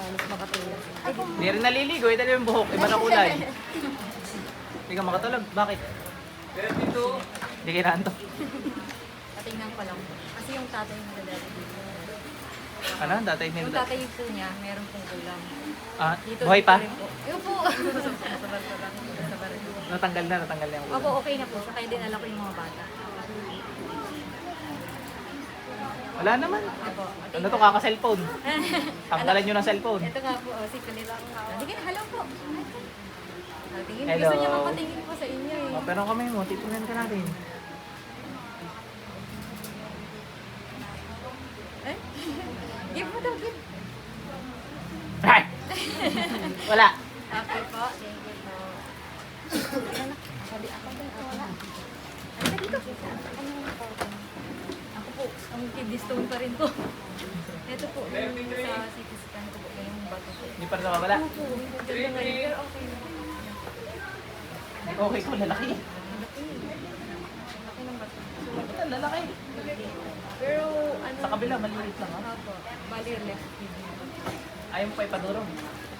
mas makatulog. Hindi rin naliligo, ito yung buhok, iba na kulay. Hindi ka makatulog, bakit? Hindi kailangan to. patingnan ko lang. Kasi yung tatay nila dati dito. Ano, tatay Yung nila. tatay po niya, meron pong kulang. Ah, Dito, buhay dito pa? rin po. Natanggal na, natanggal na yung Opo, ulo. okay na po. Sa kaya dinala ko yung mga bata. Wala naman. Ano to, kaka-cellphone? Tanggalan nyo ng cellphone. Ito nga po, oh, si ang hawak. Sige, hello po. Ah, Tingin, Hello. gusto niya mapatingin po sa inyo eh. Oh, pero kami mo, titingnan ka natin. Eh? Give mo daw, give. Ay! Wala. Okay po, thank you po. Na. Sabi ako ako wala. Ano dito? Ano yung po? Ako po, ang kidney stone pa rin po. Ito po, yung sa CT scan ko po, yung bato po. Hindi pa rin nawawala. Ano po, ganda nga yun, pero okay na. Okay ko, lalaki. Ng bato. Lalaki. Pero ano? Sa kabila, maliit lang ha. Opo, bali left kidney. Ayaw mo pa ipaduro.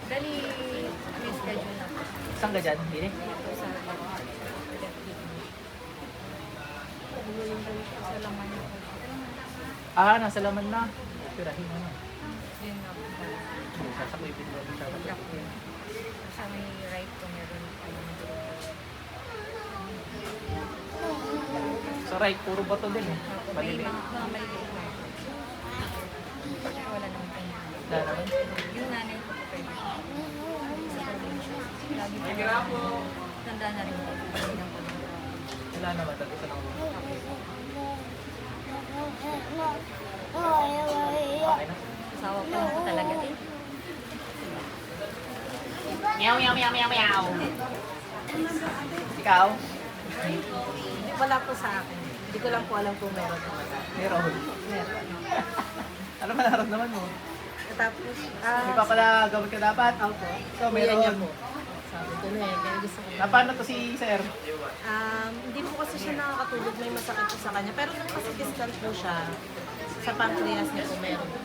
Dali, may schedule na po. Saan ka dyan? Hindi sa left kidney. Sa laman niya po. Ah, nasa laman na. Pirahin mo na. Yun na. Jack din. Sa may right ko meron Sa right, puro bato din eh. May Maliliit. mga na. Wala naman kayo. Wala naman. Yung nanay ko po pwede. Sa probinsya. Lagi po. Tanda na rin po. Hindi lang po. Wala naman. Lang. Okay na. Asawa ko po talaga din. Meow, meow, meow, meow, meow. Ikaw? Wala po sa akin. Hindi ko lang po alam kung meron po. Meron. Meron. Ano ba naramdaman mo? Tapos, ah, pa pala gawin ka dapat? Opo. So, Kuya niya meron. po. Sabi ko na eh, kaya gusto ko. Na paano to si Sir? Um, hindi po kasi siya nakakatulog, may masakit po sa kanya. Pero nung kasi distant po siya, sa pancreas niya po meron po.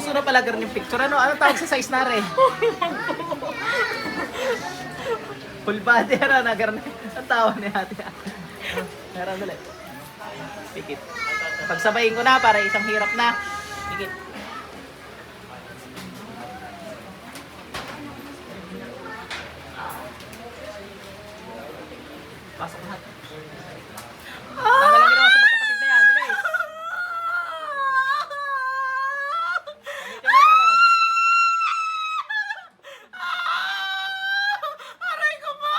Uso na pala ganun yung picture. Ano? Ano tawag sa size na rin? Full body ano na ganun. Ang tawa ni ate. Meron ulit. Pikit. Pagsabayin ko na para isang hirap na. Pikit. Pasok lahat. Tanggal ang ginawa sa magkapatid na yan. Bilis. Gamitin mo to. Aray ko po!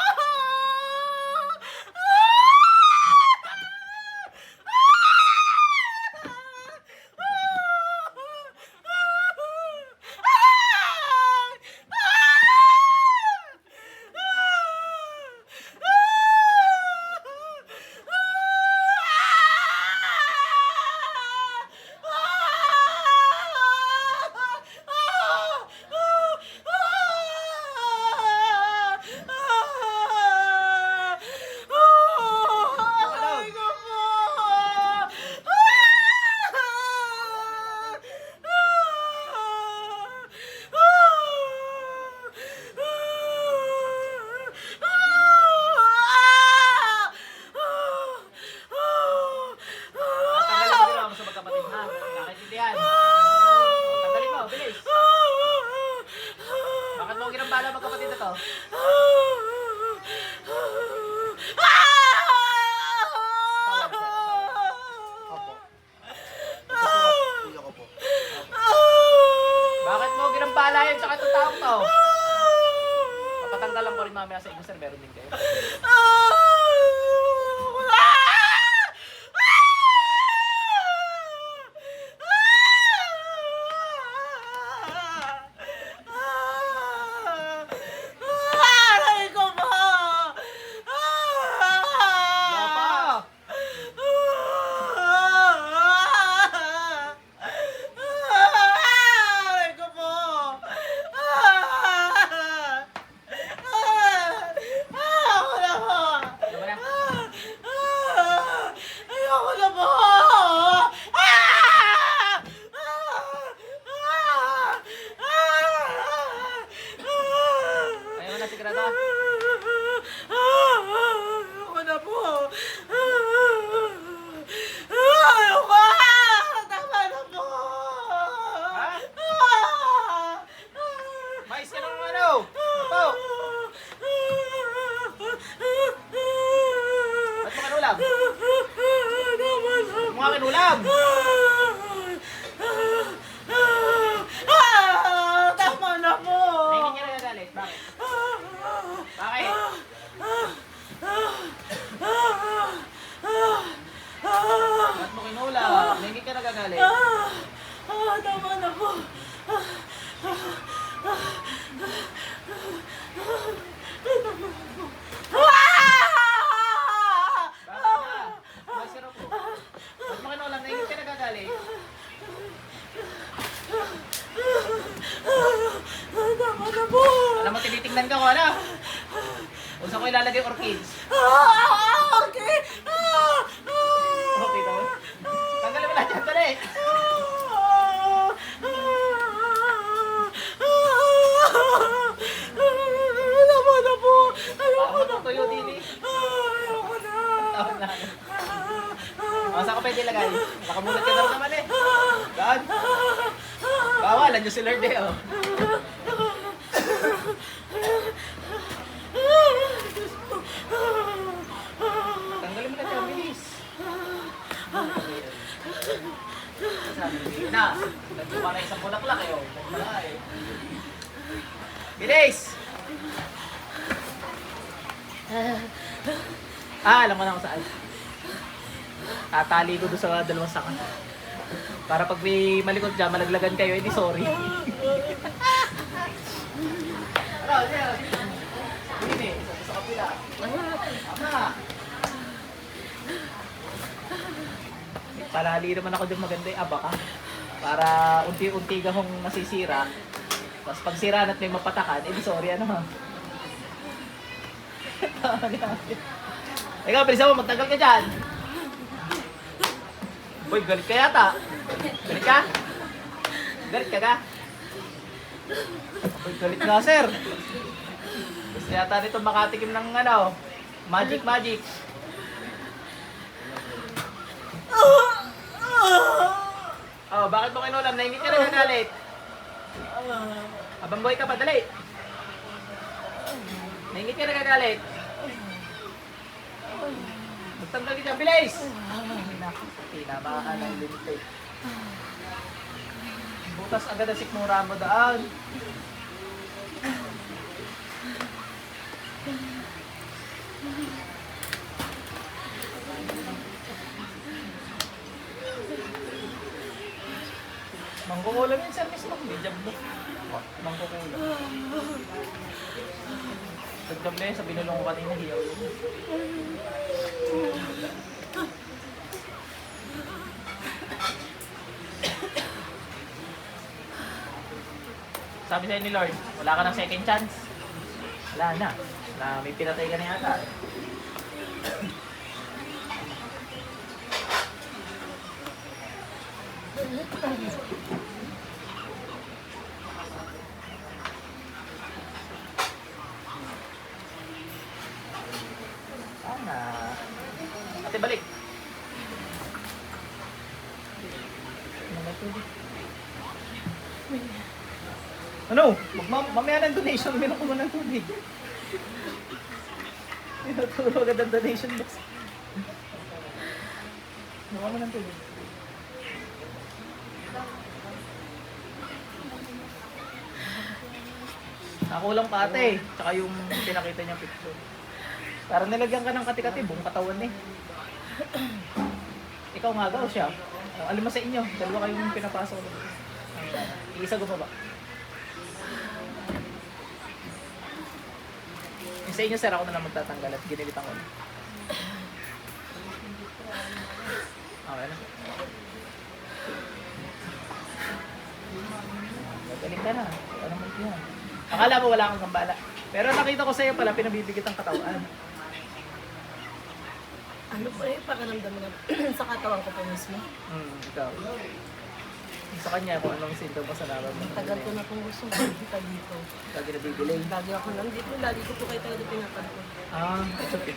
Aray ko po! Tanggalin mo ginawa mo sa magkapatid ha. Nakaintindihan. Tanggalin mo, bilis. Bakit mo ginambala magkapatid na to? Tawag sir, tawag. Opo. Kuya ko po. Bakit mo ginambala yun sa itong taong to? Papatanggalan ko rin mamaya sa inyo sir, meron din kayo. na to. Ako na po. Ayoko! Tama na po! Ha? May sinong ano? Ito! Ba't mo kanulam? Ba't mo kanulam? ka? Ah, ah, tama na po. Ah, ah. Masarap po. Ba't mo kinulam? Nainit ka ah, tama na po. Alam mo, tinitingnan ka ko, ano? Kung ko ilalagay orchids? Ah, ah, ah Andyan si Lord eh, oh. Tanggalin mo na dyan, bilis. Sabi, na. Nagsupa na isang bulaklak eh, oh. Wala eh. Bilis! Ah, alam ko na kung saan. Tatali ko doon sa dalawang saka. Para pag may malikot dyan, malaglagan kayo, edi sorry. Kapila. Tama. Palali naman ako dyan maganda yung abaka. Para unti-unti kong nasisira. Tapos pag sira at may mapatakan, edi sorry ano ha. Ikaw, bilisan mo, magtagal ka dyan. Boy, galit ka yata. Galit ka? Galit ka ka? Boy, galit nga, sir. Gusto yata nito makatikim ng ano, magic magic. Oh, bakit mo kinulam? Naingit ka na nagalit. Abang boy ka pa, dali. Naingit ka na nagalit. Magtanggal ka dyan, bilis! Tinamaan ng limited. Butas agad ang sikmura mo daan. Mangkukulam yung service mo. May job mo. Mangkukulam. Nagdam na yun sa binulong ko kanina hiyaw yun. Sabi sa'yo ni Lord, wala ka ng second chance. Wala na. Na may pinatay ka na yata. Sana. Ate, balik. Ano? Mag mamaya ng donation, meron ko man ng tubig. Tinuturo agad ang donation box. Mukha mo ng tubig. Nakulang ka ate, tsaka yung pinakita niyang picture. Parang nilagyan ka ng kati-kati, buong katawan eh. Ikaw nga daw siya. O, alima sa inyo, dalawa kayong pinapasok ko. Iisa ko pa ba? Sa inyo, sir, ako na lang magtatanggal at ginilitan ko. na. Okay na. Magaling ka na. Ano mo yan? Akala mo wala kang gambala. Pero nakita ko sa'yo pala, pinabibigit ang katawan. Ano po yung pakiramdam niya sa katawan ko po mismo? Hmm, ikaw. Sa kanya, kung anong sintomas na nararamdaman. Tagal ko na pong gusto makikita dito. Lagi na bibili. Lagi ako nandito, lagi ko po kayo talaga pinapansin. Ah, it's okay.